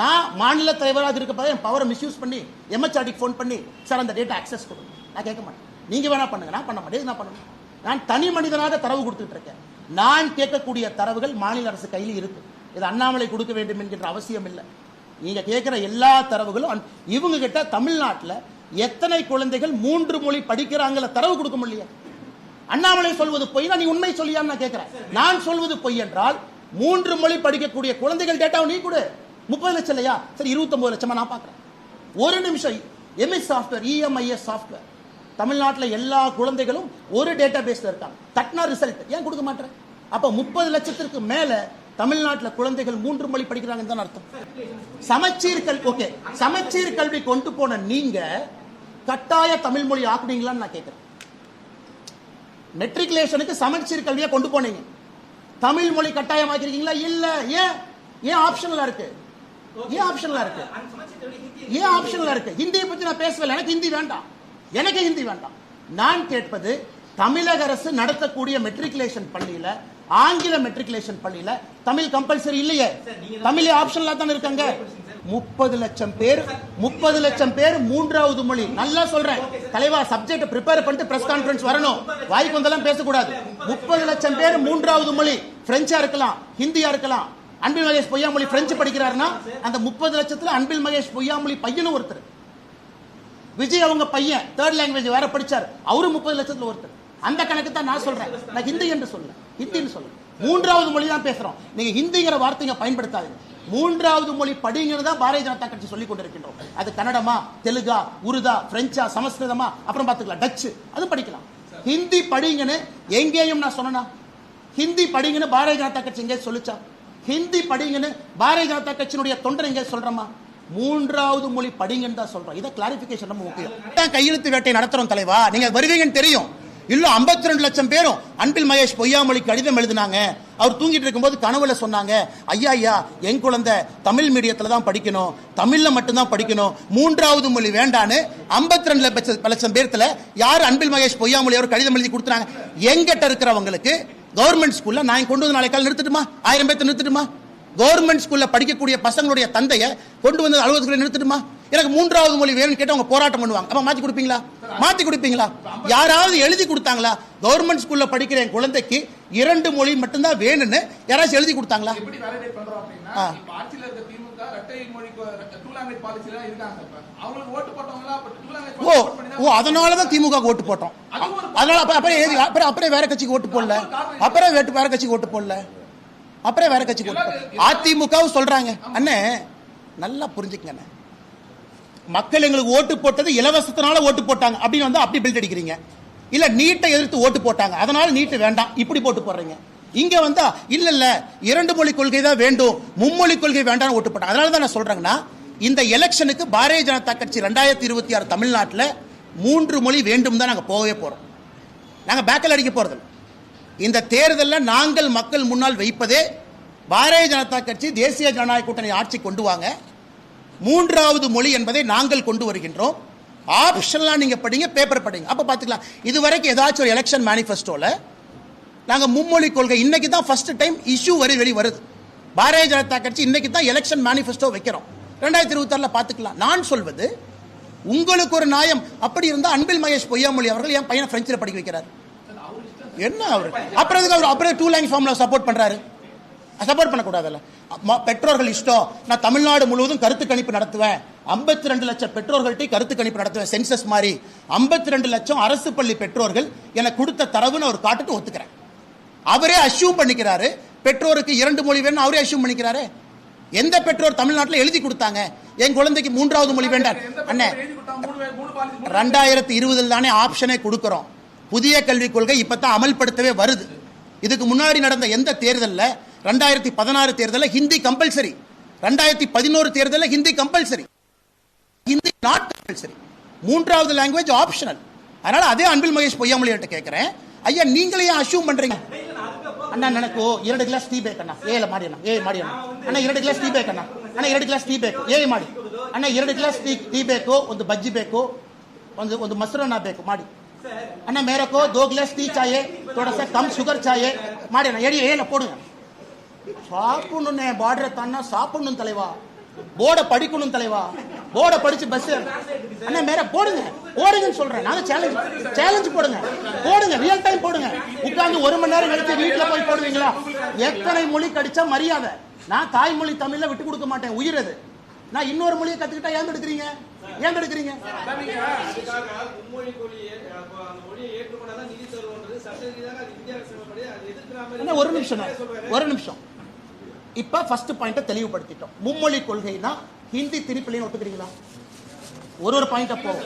B: நான் மாநில தலைவராக இருக்கப்ப என் பவரை மிஸ்யூஸ் பண்ணி எம்எச்ஆர்டிக்கு ஃபோன் பண்ணி சார் அந்த டேட்டா அக்சஸ் கொடுங்க நான் கேட்க மாட்டேன். நீங்கள் வேணா பண்ணுங்க. நான் பண்ண மாட்டேன். நான் பண்ணணும்? நான் தனி மனிதனாக தரவு கொடுத்துட்டு இருக்கேன். நான் கேட்கக்கூடிய தரவுகள் மாநில அரசு கையில் இருக்கு. இது அண்ணாமலை கொடுக்க வேண்டும் என்கின்ற அவசியம் இல்லை. நீங்க கேட்குற எல்லா தரவுகளும் இவங்க கிட்ட தமிழ்நாட்டில் எத்தனை குழந்தைகள் மூன்று மொழி படிக்கிறாங்கள தரவு கொடுக்க முடியல அண்ணாமலை சொல்வது பொய் நீ உண்மை சொல்லியான்னு நான் கேட்கிறேன் நான் சொல்வது பொய் என்றால் மூன்று மொழி படிக்கக்கூடிய குழந்தைகள் டேட்டாவை நீ கொடு. முப்பது லட்சம் இல்லையா? சரி இருபத்தொம்பது லட்சமா நான் பார்க்கறேன் ஒரு நிமிஷம் எம்எஸ் சாஃப்ட்வேர் இஎம்ஐஎஸ் சாஃப்ட்வேர் தமிழ்நாட்டில் எல்லா குழந்தைகளும் ஒரு டேட்டா பேஸில் இருக்காங்க. தட்னா ரிசல்ட் ஏன் கொடுக்க மாட்டேன் அப்போ முப்பது லட்சத்திற்கு மேலே தமிழ்நாட்டில் குழந்தைகள் மூன்று மொழி படிக்கிறாங்கன்னு தான் அர்த்தம். சமச்சீர் கல்வி ஓகே சமச்சீர் கல்வி கொண்டு போன நீங்க கட்டாய தமிழ் மொழி ஆக்குனீங்களான்னு நான் கேட்கிறேன் மெட்ரிகுலேஷனுக்கு சமச்சீர் கல்வியை கொண்டு போனீங்க. தமிழ் மொழி கட்டாயமாக்கிருக்கீங்களா? இல்ல. ஏன்? ஏன் ஆப்ஷனலா இருக்கு? ஏன் ஆப்ஷனலா இருக்கு? ஏன் ஆப்ஷனலா இருக்கு? ஹிந்தியை பத்தி நான் பேசவில்லை. எனக்கு ஹிந்தி வேண்டாம். எனக்கு ஹிந்தி வேண்டாம். நான் கேட்பது தமிழக அரசு நடத்தக்கூடிய மெட்ரிகுலேஷன் பள்ளியில ஆங்கில மெட்ரிகுலேஷன் பள்ளியில தமிழ் கம்பல்சரி இல்லையே. தமிழ் ஆப்ஷன்ல தான் இருக்காங்க? முப்பது லட்சம் பேர் முப்பது லட்சம் பேர் மூன்றாவது மொழி. நல்லா சொல்றேன். தலைவா சப்ஜெக்ட் ப்ரிப்பேர் பண்ணிட்டு பிரஸ் கான்ஃபரன்ஸ் வரணும். வாய்க்கு வந்தெல்லாம் பேசக்கூடாது. முப்பது லட்சம் பேர் மூன்றாவது மொழி. பிரெஞ்சா இருக்கலாம் ஹிந்தியா இருக்கலாம். அன்பில் மகேஷ் பொய்யாமொழி பிரெஞ்சு படிக்கிறாருன்னா அந்த முப்பது லட்சத்துல அன்பில் மகேஷ் பொய்யாமொழி பையனும் ஒருத்தர். விஜய் அவங்க பையன் தேர்ட் லாங்குவேஜ் வேற படிச்சார். அவரும் முப்பது லட்சத்துல ஒருத்தர். அந்த கணக்கு தான் நான் சொல்றேன். நான் ஹிந்தி என்று சொல்ல ஹிந்தின்னு சொல்ல மூன்றாவது மொழி தான் பேசுறோம். நீங்க ஹிந்திங்கிற வார்த்தைங்க பயன்படுத்தாதீங்க. மூன்றாவது மொழி படிங்கிறது தான் பாரதிய ஜனதா கட்சி சொல்லிக் கொண்டிருக்கின்றோம். அது கன்னடமா தெலுங்கா உருதா பிரெஞ்சா சமஸ்கிருதமா அப்புறம் பார்த்துக்கலாம். டச்சு. அது படிக்கலாம். ஹிந்தி படிங்கன்னு எங்கேயும் நான் சொன்னனா? ஹிந்தி படிங்கன்னு பாரதிய ஜனதா கட்சி எங்கே சொல்லிச்சா? ஹிந்தி படிங்கன்னு பாரதிய ஜனதா கட்சியினுடைய தொண்டர் எங்கே சொல்றமா? மூன்றாவது மொழி படிங்கன்னு தான் சொல்றோம். இதை கிளாரிபிகேஷன் ரொம்ப முக்கியம். தான் கையெழுத்து வேட்டை நடத்துறோம் தலைவா. நீங்க வருவீங்கன்னு தெரியும். இல்லை ஐம்பத்தி ரெண்டு லட்சம் பேரும் அன்பில் மகேஷ் பொய்யாமொழி கடிதம் எழுதினாங்க. அவர் தூங்கிட்டு இருக்கும்போது கனவுல சொன்னாங்க ஐயா ஐயா என் குழந்தை தமிழ் மீடியத்தில் தான் படிக்கணும். தமிழில் மட்டும்தான் படிக்கணும். மூன்றாவது மொழி வேண்டான்னு 52 ரெண்டு லட்சம் லட்சம் யார் அன்பில் மகேஷ் பொய்யாமொழி அவர் கடிதம் எழுதி கொடுத்துறாங்க எங்கிட்ட இருக்கிறவங்களுக்கு கவர்மெண்ட் ஸ்கூல்ல நான் கொண்டு வந்து நாளை கால் நிறுத்தட்டுமா? ஆயிரம் பேர்த்த நிறுத்தட்டுமா? கவர்மெண்ட் ஸ்கூல்ல படிக்கக்கூடிய பசங்களுடைய தந்தையை கொண்டு வந்து அலுவலகத்தில் நிறுத்தட்டுமா? எனக்கு மூன்றாவது மொழி வேணும்னு கேட்டு அவங்க போராட்டம் பண்ணுவாங்க. அப்ப மாத்தி கொடுப்பீங்களா? மாத்தி கொடுப்பீங்களா? யாராவது எழுதி கொடுத்தாங்களா? கவர்மெண்ட் ஸ்கூல்ல படிக்கிற என் குழந்தைக்கு இரண்டு மொழி மட்டும்தான் வேணும்னு யாராச்சும் எழுதி கொடுத்தாங்களா? ஓ ஓ அதனால தான் திமுக ஓட்டு போட்டோம். அதனால அப்ப அப்புறம் ஏது அப்புறம் அப்புறம் வேற கட்சிக்கு ஓட்டு போடல. அப்புறம் வேட்டு வேற கட்சிக்கு ஓட்டு போடல. அப்புறம் வேற கட்சிக்கு ஓட்டு. அதிமுகவும் சொல்றாங்க. அண்ணே நல்லா புரிஞ்சுக்கங்க அண்ணே. மக்கள் எங்களுக்கு ஓட்டு போட்டது இலவசத்தினால ஓட்டு போட்டாங்க. அப்படின்னு வந்து அப்படி பில்ட் அடிக்கிறீங்க. இல்ல நீட்டை எதிர்த்து ஓட்டு போட்டாங்க. அதனால நீட்டு வேண்டாம். இப்படி போட்டு போடுறீங்க. இங்க வந்தா இல்ல இல்ல இரண்டு மொழி கொள்கை தான் வேண்டும். மும்மொழி கொள்கை வேண்டாம் ஓட்டு போட்டாங்க. அதனால தான் நான் சொல்றேங்கன்னா இந்த எலெக்ஷனுக்கு பாரதிய ஜனதா கட்சி ரெண்டாயிரத்தி இருபத்தி ஆறு தமிழ்நாட்டில் மூன்று மொழி வேண்டும் தான் நாங்கள் போகவே போறோம். நாங்கள் பேக்கல் அடிக்க போறது இந்த தேர்தலில் நாங்கள் மக்கள் முன்னால் வைப்பதே பாரதிய ஜனதா கட்சி தேசிய ஜனநாயக கூட்டணி ஆட்சி கொண்டு வாங்க. மூன்றாவது மொழி என்பதை நாங்கள் கொண்டு வருகின்றோம். ஆப்ஷன்லாம் நீங்கள் படிங்க பேப்பர் படிங்க. அப்போ பார்த்துக்கலாம் இது வரைக்கும் ஏதாச்சும் ஒரு எலெக்ஷன் மேனிஃபெஸ்டோவில் நாங்கள் மும்மொழி கொள்கை இன்னைக்கு தான் ஃபர்ஸ்ட் டைம் இஷ்யூ வரி வெளி வருது. பாரதிய ஜனதா கட்சி இன்னைக்கு தான் எலெக்ஷன் மேனிஃபெஸ்டோ வைக்கிறோம். ரெண்டாயிரத்தி இருபத்தாறுல பார்த்துக்கலாம் நான் சொல்வது உங்களுக்கு ஒரு நியாயம் அப்படி இருந்தால் அன்பில் மகேஷ் பொய்யாமொழி அவர்கள் என் பையனை ஃப்ரெஞ்சில் படிக்க வைக்கிறார். என்ன அவர்? அப்புறம் அவர் அப்புறம் டூ லைன் ஃபார்ம்ல சப்போர்ட் பண்ணுறாரு சப்போர்ட் பண்ணக்கூடாதுல்ல. பெற்றோர்கள் இஷ்டம். நான் தமிழ்நாடு முழுவதும் கருத்து கணிப்பு நடத்துவேன். 52 ரெண்டு லட்சம் பெற்றோர்கள்ட்ட கருத்து கணிப்பு நடத்துவேன் சென்சஸ் மாதிரி. 52 ரெண்டு லட்சம் அரசு பள்ளி பெற்றோர்கள் எனக்கு கொடுத்த தரவுன்னு அவர் காட்டுட்டு ஒத்துக்கிறேன். அவரே அஷ்யூம் பண்ணிக்கிறாரு. பெற்றோருக்கு இரண்டு மொழி வேணும் அவரே அஷ்யூம் பண்ணிக்கிறாரு. எந்த பெற்றோர் தமிழ்நாட்டில் எழுதி கொடுத்தாங்க? என் குழந்தைக்கு மூன்றாவது மொழி வேண்டாம். அண்ணே ரெண்டாயிரத்தி இருபதில் தானே ஆப்ஷனே கொடுக்கிறோம். புதிய கல்விக் கொள்கை இப்பதான் அமல்படுத்தவே வருது. இதுக்கு முன்னாடி நடந்த எந்த தேர்தல்ல ரெண்டாயிரத்தி பதினாறு தேர்தலில் ஹிந்தி கம்பல்சரி ரெண்டாயிரத்தி பதினோரு தேர்தலில் Hindi compulsory Hindi not compulsory மூன்றாவது லாங்குவேஜ் ஆப்ஷனல் அதனால் அதே அன்பில் மகேஷ் பொய்யாமொழியிட்ட கேட்குறேன் ஐயா நீங்களே ஏன் அசியூம் பண்ணுறீங்க அண்ணா எனக்கு இரண்டு கிளாஸ் டீ பேக் அண்ணா. ஏல மாடி அண்ணா. ஏ மாடி அண்ணா. அண்ணா இரண்டு கிளாஸ் டீ பேக் அண்ணா. அண்ணா ಎರಡು கிளாஸ் டீ பேக் ಏ ಮಾಡಿ அண்ணா ಎರಡು ಗ್ಲಾಸ್ டீ டீ ಬೇಕು ಒಂದು ಬಜ್ಜಿ ಬೇಕು ಒಂದು ಒಂದು ಮೊಸರನ್ನ ಬೇಕು ಮಾಡಿ அண்ணா ಮೇರಕೋ ದೋ கிளாஸ் டீ சாயே ಥೋಡಾ கம் சுகர் சாயே ಚಾಯೆ ಮಾಡಿ ಅಣ್ಣ ಎಡಿ ಏನ சாப்பிடணும் பார்டரை தானா சாப்பிடணும் தலைவா. போர்டை படிக்கணும் தலைவா. போர்டை படிச்சு பஸ் அண்ணா மேல போடுங்க. போடுங்கன்னு சொல்றேன். நாங்க சேலஞ்ச் சேலஞ்ச் போடுங்க. போடுங்க ரியல் டைம் போடுங்க. உட்கார்ந்து ஒரு மணி நேரம் கழிச்சு வீட்டுல போய் போடுவீங்களா? எத்தனை மொழி கடிச்சா மரியாதை? நான் தாய்மொழி தமிழ்ல விட்டு கொடுக்க மாட்டேன். உயிர் அது. நான் இன்னொரு மொழியை கத்துக்கிட்டா ஏன் எடுக்கிறீங்க ஏன் எடுக்கிறீங்க ஒரு நிமிஷம் ஒரு நிமிஷம். இப்ப ஃபர்ஸ்ட் பாயிண்ட தெளிவுபடுத்திட்டோம். மும்மொழி கொள்கைனா ஹிந்தி திருப்பிலையும் ஒத்துக்கிறீங்களா? ஒரு ஒரு பாயிண்ட போவோம்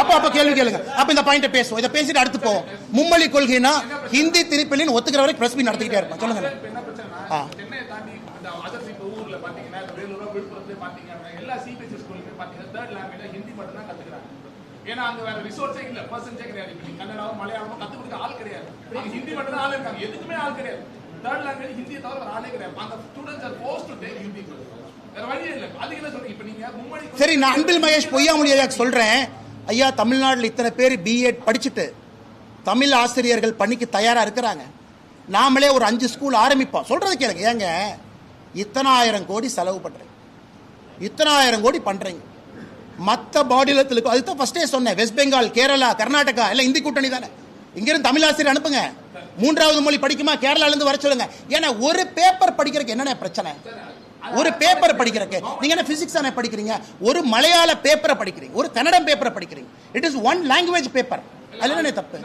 B: அப்ப அப்ப கேள்வி கேளுங்க. அப்ப இந்த பாயிண்ட பேசுவோம். இதை பேசிட்டு அடுத்து போவோம். மும்மொழி கொள்கைனா ஹிந்தி திருப்பிலையும் ஒத்துக்கிற வரைக்கும் பிரஸ் மீட் நடத்திக்கிட்டே இருப்போம். சொல்லுங்க.
C: இப்ப என்ன பிரச்சனைனா
B: ஆ.
C: சென்னையை தாண்டி இந்த அதர் இப்ப ஊர்ல பாத்தீங்கன்னா இப்ப வேலூர் விழுப்புரத்துல பாத்தீங்கன்னா எல்லா சிபிஎஸ்சி ஸ்கூலுமே பாத்தீங்கன்னா தேர்ட் லாங்குவேஜ் ஹிந்தி மட்டும் தான் கத்துக்கிறாங்க. ஏன்னா அங்க வேற ரிசோர்ஸே இல்ல. பர்சன்ஸே கிடையாது. இப்ப நீங்க கன்னடாவோ மலையாளமோ கத்து கொடுக்க ஆள் கிடையாது. ஹிந்தி மட்டும் தான் ஆள் இருக்காங்க. எதுக்குமே ஆள் கிடையாது. தேர்ட் லாங்குவேஜ் ஹிந்தியை தவிர வேற ஆளே கிடையாது. அந்த students are forced to take Hindi வேற வழியே இல்ல. அதுக்கு என்ன சொல்றீங்க? இப்ப நீங்க மும்மொழி
B: சரி நான் அன்பில் மகேஷ் பொய்யாமொழி ஐயா சொல்றேன். ஐயா தமிழ்நாட்டில் இத்தனை பேர் பிஎட் படிச்சுட்டு தமிழ் ஆசிரியர்கள் பணிக்கு தயாராக இருக்கிறாங்க. நாமளே ஒரு அஞ்சு ஸ்கூல் ஆரம்பிப்போம். சொல்கிறது கேளுங்க. ஏங்க இத்தனாயிரம் கோடி செலவு பண்றீங்க. இத்தனாயிரம் கோடி பண்ணுறீங்க மற்ற மாநிலத்தில் அதுதான் ஃபர்ஸ்டே சொன்னேன். வெஸ்ட் பெங்கால் கேரளா கர்நாடகா எல்லாம் இந்தி கூட்டணி தானே. இங்கேருந்து தமிழ் ஆசிரியர் அனுப்புங்க. மூன்றாவது மொழி படிக்குமா? கேரளால இருந்து வர சொல்லுங்க. ஏன்னா ஒரு பேப்பர் படிக்கிறதுக்கு என்னென்ன பிரச்சனை? ஒரு பேப்பர் படிக்கிறதுக்கு. நீங்க என்ன பிசிக்ஸ் தானே படிக்கிறீங்க? ஒரு மலையாள பேப்பரை படிக்கிறீங்க. ஒரு கன்னடம் பேப்பரை படிக்கிறீங்க. It is one language paper அதுல என்ன தப்பு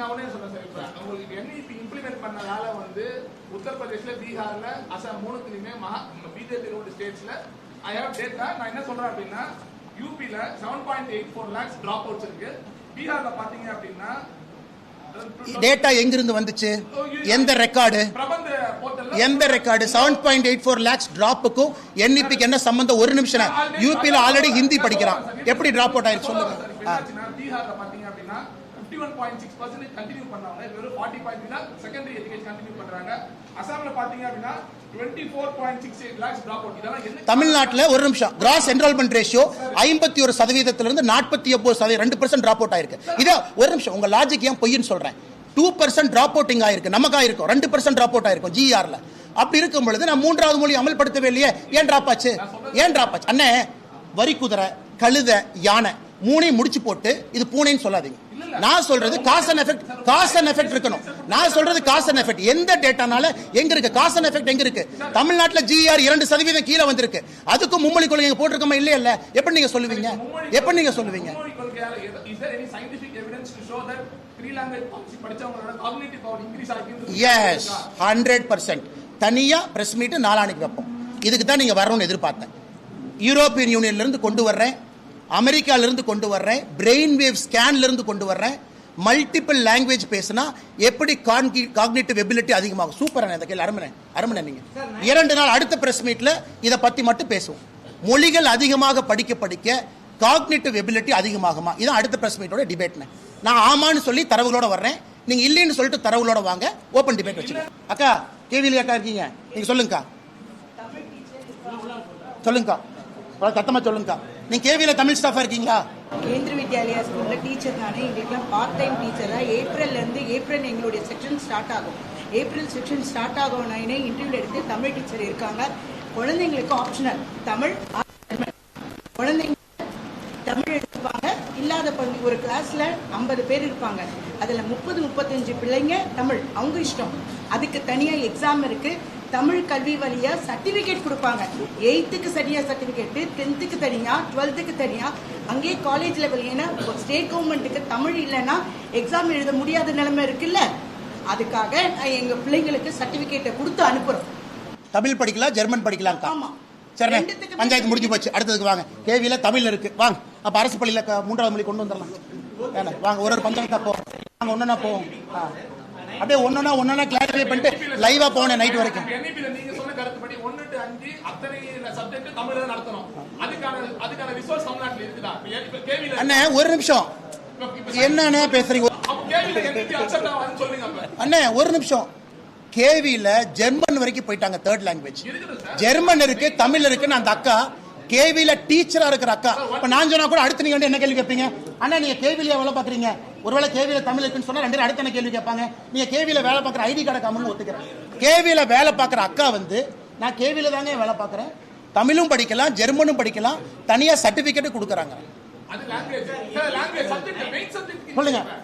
C: உத்தரப்பிரதேஷ்ல பீகார்ல அசாம் மூணுத்துலயுமே மகா பிஜேபி ஸ்டேட்ஸ்ல ஐ ஹேவ் டேட்டா நான் என்ன சொல்றேன் அப்படின்னா யூபில seven point eight four lakhs drop outs இருக்கு. பீகார்ல பாத்தீங்க அப்படின்னா
B: டேட்டா எங்கிருந்து வந்துச்சு? எந்த ரெக்கார்டு எந்த record seven point eight four lakhs டிராப்புக்கும் என்இபிக்கு என்ன சம்பந்தம்? ஒரு நிமிஷம் யூபியில் ஆல்ரெடி ஹிந்தி படிக்கிறான். எப்படி டிராப் அவுட் ஆயிருக்கு? சொல்லுங்க.
C: கண்டினியூ பண்ணாங்க வெறும் 40.3 தான் செகண்டரி எஜுகேஷன் கண்டினியூ பண்றாங்க. பாத்தீங்க அப்படின்னா 24.68 லாக்ஸ் டிராப் அவுட் இதெல்லாம் என்ன
B: தமிழ்நாட்டில் ஒரு நிமிஷம். கிராஸ் என்ரோல்மெண்ட் ரேஷியோ ஐம்பத்தி ஒரு சதவீதத்திலிருந்து நாற்பத்தி ஒன்பது சதவீதம் ரெண்டு பர்சன்ட் டிராப் அவுட் ஆயிருக்கு. இதோ ஒரு நிமிஷம். உங்க லாஜிக் ஏன் பொய்ன்னு சொல்றேன். டூ பர்சன்ட் டிராப் அவுட்டிங் ஆயிருக்கு. நமக்கு ஆயிருக்கும் ரெண்டு பர்சன்ட் டிராப் அவுட் ஆயிருக்கும் ஜிஆர்ல அப்படி இருக்கும் பொழுது நான் மூன்றாவது மொழி அமல்படுத்தவே இல்லையே. ஏன் டிராப் ஆச்சு? ஏன் டிராப் ஆச்சு? அண்ணே வரி குதிரை கழுத யானை. மூணையும் முடிச்சு போட்டு இது பூனைன்னு சொல்லாதீங்க. நான் சொல்றது cause and effect cause and effect இருக்கணும். நான் சொல்றது காஸ் அண்ட் எஃபெக்ட் எந்த டேட்டானால எங்க இருக்கு? காஸ் அண்ட் எஃபெக்ட் எங்க இருக்கு? தமிழ்நாட்டுல ஜிஆர் இரண்டு சதவீதம் கீழே வந்திருக்கு. அதுக்கும் மும்மொழி கொள்கை எங்க போட்டிருக்கோமா இல்லையா இல்ல எப்படி நீங்க சொல்லுவீங்க? எப்படி நீங்க சொல்லுவீங்க? எஸ் ஹண்ட்ரட் பர்சன்ட் தனியா பிரஸ் மீட் நாளானிக்கு வைப்போம். இதுக்கு தான் நீங்க வரணும்னு எதிர்பார்த்தேன். யூரோப்பியன் யூனியன்ல இருந்து கொண்டு வர்றேன். அமெரிக்காலிருந்து கொண்டு வர்றேன் பிரெயின் வேவ் ஸ்கேன்லேருந்து கொண்டு வர்றேன் மல்டிபிள் லாங்குவேஜ் பேசினா எப்படி கான்கி காக்னேட்டிவ் எபிலிட்டி அதிகமாகும். சூப்பரான இந்த கேள்வி. அருமனை அருமனை நீங்கள் இரண்டு நாள் அடுத்த ப்ரெஸ் மீட்டில் இதை பற்றி மட்டும் பேசுவோம். மொழிகள் அதிகமாக படிக்க படிக்க காக்னேட்டிவ் எபிலிட்டி அதிகமாகுமா? இதான் அடுத்த ப்ரெஸ் மீட்டோட டிபேட்னு நான் ஆமான்னு சொல்லி தரவுகளோட வர்றேன். நீங்க இல்லைன்னு சொல்லிட்டு தரவுகளோட வாங்க ஓப்பன் டிபேட் வச்சுக்கோங்க அக்கா கேவிலி அக்கா இருக்கீங்க. நீங்க சொல்லுங்கக்கா. சொல்லுங்கக்கா. அவ்வளவு சத்தமா சொல்லுங்கக்கா. நீங்க கேவியில தமிழ் ஸ்டாஃபா இருக்கீங்களா?
D: கேந்திர வித்யாலயா ஸ்கூல்ல டீச்சர் நானே எங்களுக்குலாம் பார்ட் டைம் டீச்சரா ஏப்ரல்ல இருந்து ஏப்ரல் எங்களுடைய செக்ஷன் ஸ்டார்ட் ஆகும். ஏப்ரல் செக்ஷன் ஸ்டார்ட் ஆகும் நானே இன்டர்வியூ எடுத்து தமிழ் டீச்சர் இருக்காங்க. குழந்தைங்களுக்கு ஆப்ஷனல் தமிழ் குழந்தைங்க தமிழ் எடுத்துப்பாங்க. இல்லாத பகுதி ஒரு கிளாஸ்ல ஐம்பது பேர் இருப்பாங்க. அதுல முப்பது முப்பத்தஞ்சு பிள்ளைங்க தமிழ். அவங்க இஷ்டம். அதுக்கு தனியா எக்ஸாம் இருக்கு. தமிழ் கல்வி வழியா சர்டிபிகேட் கொடுப்பாங்க. எயித்துக்கு சரியா சர்டிபிகேட் டென்த்துக்கு தனியா டுவெல்த்துக்கு தனியா அங்கேயே காலேஜ் லெவல் ஏன்னா ஸ்டேட் கவர்மெண்ட்டுக்கு தமிழ் இல்லைன்னா எக்ஸாம் எழுத முடியாத நிலைமை இருக்குல்ல. அதுக்காக எங்க பிள்ளைங்களுக்கு சர்டிபிகேட்டை கொடுத்து அனுப்புறோம்.
B: தமிழ் படிக்கலாம் ஜெர்மன் படிக்கலாம்க்கா.
D: ஆமா. ரெண்டுத்துக்குமே
B: பஞ்சாயத்து முடிஞ்சு போச்சு. அடுத்ததுக்கு வாங்க. கேவில தமிழ்ல இருக்கு. வாங்க. அப்ப அரசு பள்ளியில மூன்றாவது மொழி கொண்டு வந்துடலாம். வாங்க ஒரு ஒரு பஞ்சாயத்தா போவோம் வாங்க ஒன்னொன்னா போவோம். ஆ. அப்படியே ஒன்னொன்னா ஒன்னொன்னா கிளாரிஃபை பண்ணிட்டு லைவா போனேன் நைட் வரைக்கும். அண்ணே ஒரு நிமிஷம். என்னண்ணே பேசுறீங்க? அண்ணே ஒரு நிமிஷம். கேவில ஜெர்மன் வரைக்கும் போயிட்டாங்க தேர்ட் லாங்குவேஜ் ஜெர்மன் இருக்கு தமிழ் இருக்குன்னு அந்த அக்கா கேவில டீச்சரா இருக்கிற அக்கா. இப்ப நான் சொன்னா கூட அடுத்து நீங்க வந்து என்ன கேள்வி கேட்பீங்க? அண்ணா நீங்க கேவில வேலை பாக்குறீங்க ஒருவேளை கேவில தமிழ் இருக்குன்னு சொன்னா ரெண்டு அடுத்து கேள்வி கேட்பாங்க? நீங்க கேவில வேலை பார்க்குற ஐடி கார்டு காமன்னு ஒத்துக்கிறேன். கேவில வேலை பார்க்குற அக்கா வந்து நான் கேவில தாங்க வேலை பார்க்குறேன். தமிழும் படிக்கலாம் ஜெர்மனும் படிக்கலாம் தனியா சர்டிபிகேட் கொடுக்குறாங்க. சொல்லுங்க.